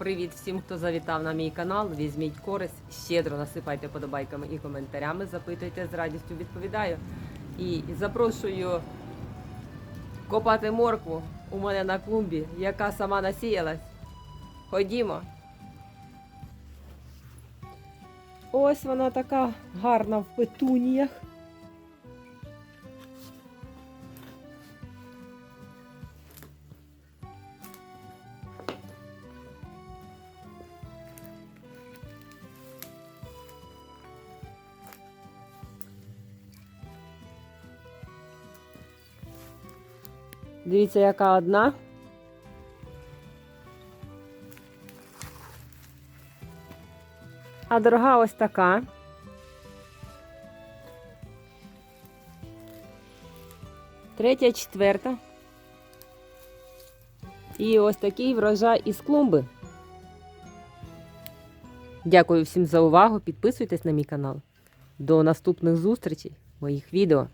Привіт всім, хто завітав на мій канал. Візьміть користь, щедро насипайте подобайками і коментарями. Запитуйте з радістю, відповідаю. І запрошую копати моркву у мене на клумбі, яка сама насіялась. Ходімо. Ось вона така гарна в петуніях. Дивіться, яка одна. А дорога ось така. Третя, четверта. І ось такий врожай із клумби. Дякую всім за увагу. Підписуйтесь на мій канал. До наступних зустрічей моїх відео.